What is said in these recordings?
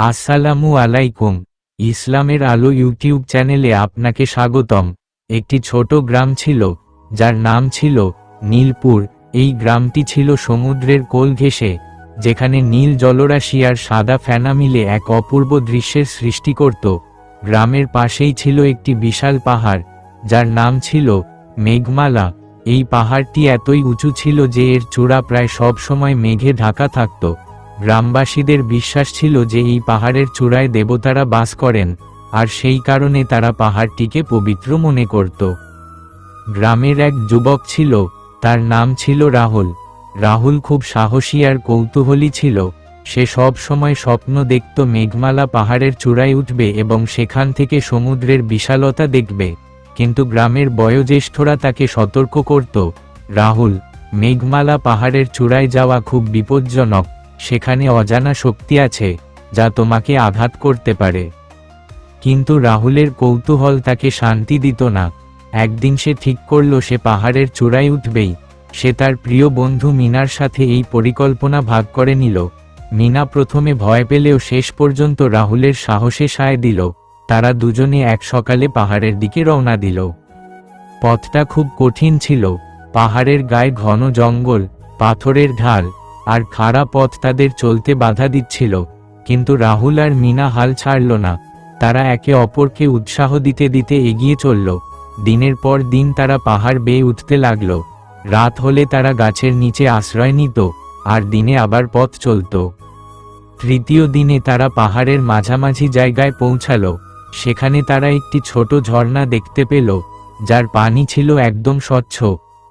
আসসালামু আলাইকুম। ইসলামের আলো ইউটিউব চ্যানেলে আপনাকে স্বাগতম। একটি ছোট গ্রাম ছিল, যার নাম ছিল নীলপুর। এই গ্রামটি ছিল সমুদ্রের কোল ঘেঁষে, যেখানে নীল জলরাশি আর সাদা ফেনা মিলে এক অপূর্ব দৃশ্যের সৃষ্টি করত। গ্রামের পাশেই ছিল একটি বিশাল পাহাড়, যার নাম ছিল মেঘমালা। এই পাহাড়টি এতই উঁচু ছিল যে এর চূড়া প্রায় সব সময় মেঘে ঢাকা থাকত। গ্রামবাসীদের বিশ্বাস ছিল যে এই পাহাড়ের চূড়ায় দেবতারা বাস করেন, আর সেই কারণে তারা পাহাড়টিকে পবিত্র মনে করত। গ্রামের এক যুবক ছিল, তার নাম ছিল রাহুল। রাহুল খুব সাহসী আর কৌতূহলী ছিল। সে সব সময় স্বপ্ন দেখত মেঘমালা পাহাড়ের চূড়ায় উঠবে এবং সেখান থেকে সমুদ্রের বিশালতা দেখবে। কিন্তু গ্রামের বয়োজ্যেষ্ঠরা তাকে সতর্ক করত, রাহুল, মেঘমালা পাহাড়ের চূড়ায় যাওয়া খুব বিপজ্জনক। সেখানে অজানা শক্তি আছে, যা তোমাকে আঘাত করতে পারে। কিন্তু রাহুলের কৌতূহল তাকে শান্তি দিত না। একদিন সে ঠিক করল, সে পাহাড়ের চূড়ায় উঠবেই। সে তার প্রিয় বন্ধু মিনার সাথে এই পরিকল্পনা ভাগ করে নিল। মিনা প্রথমে ভয় পেলেও শেষ পর্যন্ত রাহুলের সাহসে সায় দিল। তারা দুজনে এক সকালে পাহাড়ের দিকে রওনা দিল। পথটা খুব কঠিন ছিল। পাহাড়ের গায়ে ঘন জঙ্গল, পাথরের ঢাল আর খারাপ পথ তাদের চলতে বাধা দিচ্ছিল, কিন্তু রাহুল আর মিনা হাল ছাড়ল না। তারা একে অপরকে উৎসাহ দিতে দিতে এগিয়ে চলল। দিনের পর দিন তারা পাহাড় বেয়ে উঠতে লাগল। রাত হলে তারা গাছের নিচে আশ্রয় নিত, আর দিনে আবার পথ চলত। তৃতীয় দিনে তারা পাহাড়ের মাঝামাঝি জায়গায় পৌঁছালো। সেখানে তারা একটি ছোট ঝর্ণা দেখতে পেল, যার পানি ছিল একদম স্বচ্ছ।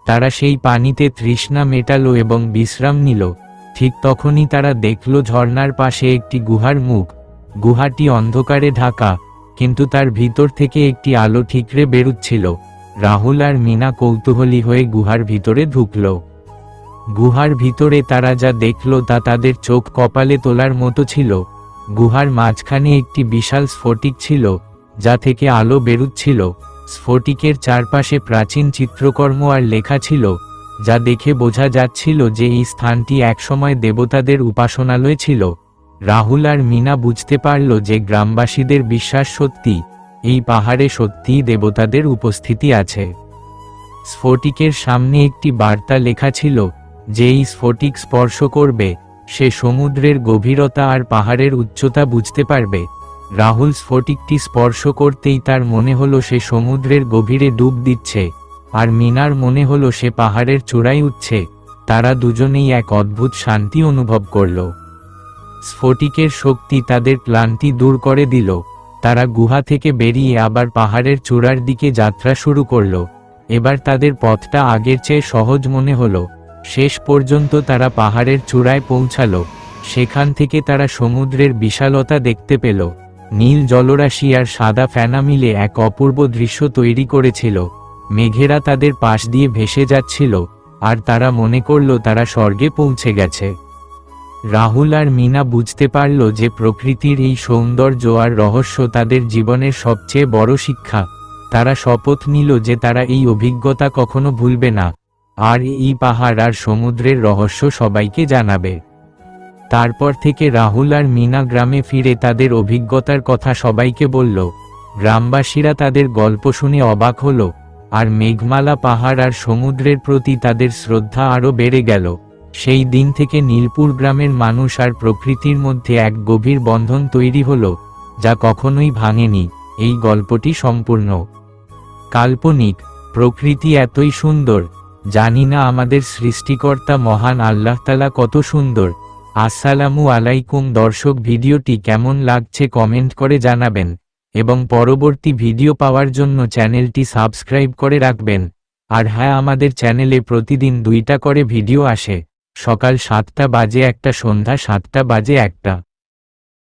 তারা সেই পানিতে তৃষ্ণা মেটালো এবং বিশ্রাম নিল। ঠিক তখনই তারা দেখল ঝর্ণার পাশে একটি গুহার মুখ। গুহাটি অন্ধকারে ঢাকা, কিন্তু তার ভিতর থেকে একটি আলো ঠিকরে বেরুচ্ছিল। রাহুল আর মিনা কৌতূহলী হয়ে গুহার ভিতরে ঢুকল। গুহার ভিতরে তারা যা দেখল তা তাদের চোখ কপালে তোলার মতো ছিল। গুহার মাঝখানে একটি বিশাল স্ফটিক ছিল, যা থেকে আলো বেরুচ্ছিল। স্ফটিকের চারপাশে প্রাচীন চিত্রকর্ম আর লেখা ছিল, যা দেখে বোঝা যাচ্ছিল যে এই স্থানটি একসময় দেবতাদের উপাসনালয় ছিল। রাহুল আর মিনা বুঝতে পারল যে গ্রামবাসীদের বিশ্বাস সত্যি, এই পাহাড়ে সত্যিই দেবতাদের উপস্থিতি আছে। স্ফটিকের সামনে একটি বার্তা লেখা ছিল, যে এই স্ফটিক স্পর্শ করবে, সে সমুদ্রের গভীরতা আর পাহাড়ের উচ্চতা বুঝতে পারবে। রাহুল স্ফটিকটি স্পর্শ করতেই তার মনে হলো সে সমুদ্রের গভীরে ডুব দিচ্ছে, আর মিনার মনে হলো সে পাহাড়ের চূড়ায় উঠছে। তারা দুজনেই এক অদ্ভুত শান্তি অনুভব করল। স্ফটিকের শক্তি তাদের ক্লান্তি দূর করে দিল। তারা গুহা থেকে বেরিয়ে আবার পাহাড়ের চূড়ার দিকে যাত্রা শুরু করল। এবার তাদের পথটা আগের চেয়ে সহজ মনে হলো। শেষ পর্যন্ত তারা পাহাড়ের চূড়ায় পৌঁছালো। সেখান থেকে তারা সমুদ্রের বিশালতা দেখতে পেল। নীল জলরাশি আর সাদা ফেনা মিলে এক অপূর্ব দৃশ্য তৈরি করেছিল। মেঘেরা তাদের পাশ দিয়ে ভেসে যাচ্ছিল, আর তারা মনে করল তারা স্বর্গে পৌঁছে গেছে। রাহুল আর মিনা বুঝতে পারল যে প্রকৃতির এই সৌন্দর্য আর রহস্য তাদের জীবনের সবচেয়ে বড় শিক্ষা। তারা শপথ নিল যে তারা এই অভিজ্ঞতা কখনো ভুলবে না। আর এই পাহাড় আর সমুদ্রের রহস্য সবাইকে জানাবে। তারপর থেকে রাহুল আর মিনা গ্রামে ফিরে তাদের অভিজ্ঞতার কথা সবাইকে বলল। গ্রামবাসীরা তাদের গল্প শুনে অবাক হল, আর মেঘমালা পাহাড় আর সমুদ্রের প্রতি তাদের শ্রদ্ধা আরও বেড়ে গেল। সেই দিন থেকে নীলপুর গ্রামের মানুষ আর প্রকৃতির মধ্যে এক গভীর বন্ধন তৈরি হল, যা কখনোই ভাঙেনি। এই গল্পটি সম্পূর্ণ। কাল্পনিক, প্রকৃতি এতই সুন্দর, জানি না আমাদের সৃষ্টিকর্তা মহান আল্লাহতালা কত সুন্দর। আসসালামু আলাইকুম দর্শক, ভিডিওটি কেমন লাগছে কমেন্ট করে জানাবেন এবং পরবর্তী ভিডিও পাওয়ার জন্য চ্যানেলটি সাবস্ক্রাইব করে রাখবেন। আর হ্যাঁ আমাদের চ্যানেলে প্রতিদিন দুইটা করে ভিডিও আসে। সকাল সাতটা বাজে একটা, সন্ধ্যা সাতটা বাজে একটা।